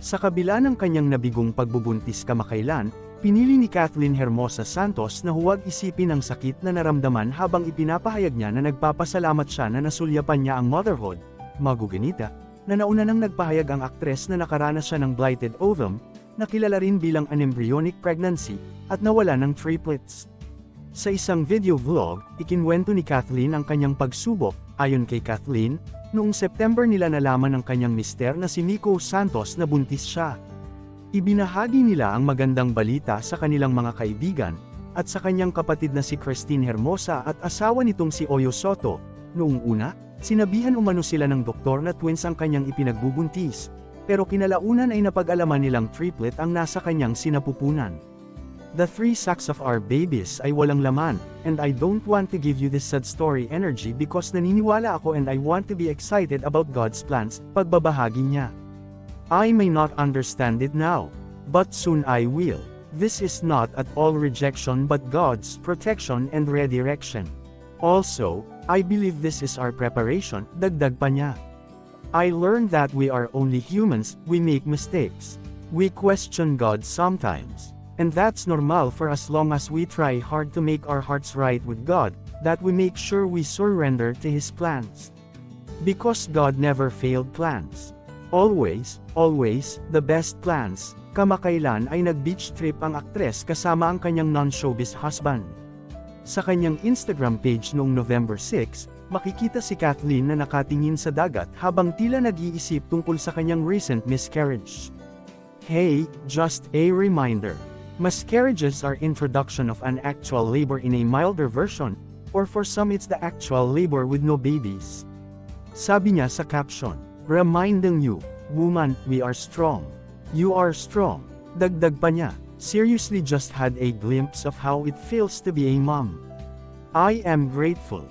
Sa kabila ng kanyang nabigong pagbubuntis kamakailan, pinili ni Kathleen Hermosa Santos na huwag isipin ang sakit na naramdaman habang ipinapahayag niya na nagpapasalamat siya na nasulyapan niya ang motherhood, maguganita, na nauna nang nagpahayag ang aktres na nakaranas siya ng blighted ovum, na kilala rin bilang an embryonic pregnancy, at nawala ng triplets. Sa isang video vlog, ikinwento ni Kathleen ang kanyang pagsubok, ayon kay Kathleen, noong September nila nalaman ng kanyang mister na si Nico Santos na buntis siya. Ibinahagi nila ang magandang balita sa kanilang mga kaibigan, at sa kanyang kapatid na si Christine Hermosa at asawa nitong si Oyo Soto. Noong una, sinabihan umano sila ng doktor na twins ang kanyang ipinagbubuntis, pero kinalaunan ay napag-alaman nilang triplet ang nasa kanyang sinapupunan. The three sacks of our babies ay walang laman, and I don't want to give you this sad story energy because naniniwala ako and I want to be excited about God's plans, pagbabahagi niya. I may not understand it now, but soon I will. This is not at all rejection but God's protection and redirection. Also, I believe this is our preparation, dagdag pa niya. I learned that we are only humans, we make mistakes. We question God sometimes. And that's normal for as long as we try hard to make our hearts right with God, that we make sure we surrender to His plans. Because God never failed plans. Always, always, the best plans. Kamakailan ay nag-beach trip ang aktres kasama ang kanyang non-showbiz husband. Sa kanyang Instagram page noong November 6, makikita si Kathleen na nakatingin sa dagat habang tila nag-iisip tungkol sa kanyang recent miscarriage. Hey, just a reminder. Miscarriages are introduction of an actual labor in a milder version, or for some it's the actual labor with no babies. Sabi niya sa caption, Reminding you, woman, we are strong. You are strong. Dagdag pa niya, seriously just had a glimpse of how it feels to be a mom. I am grateful.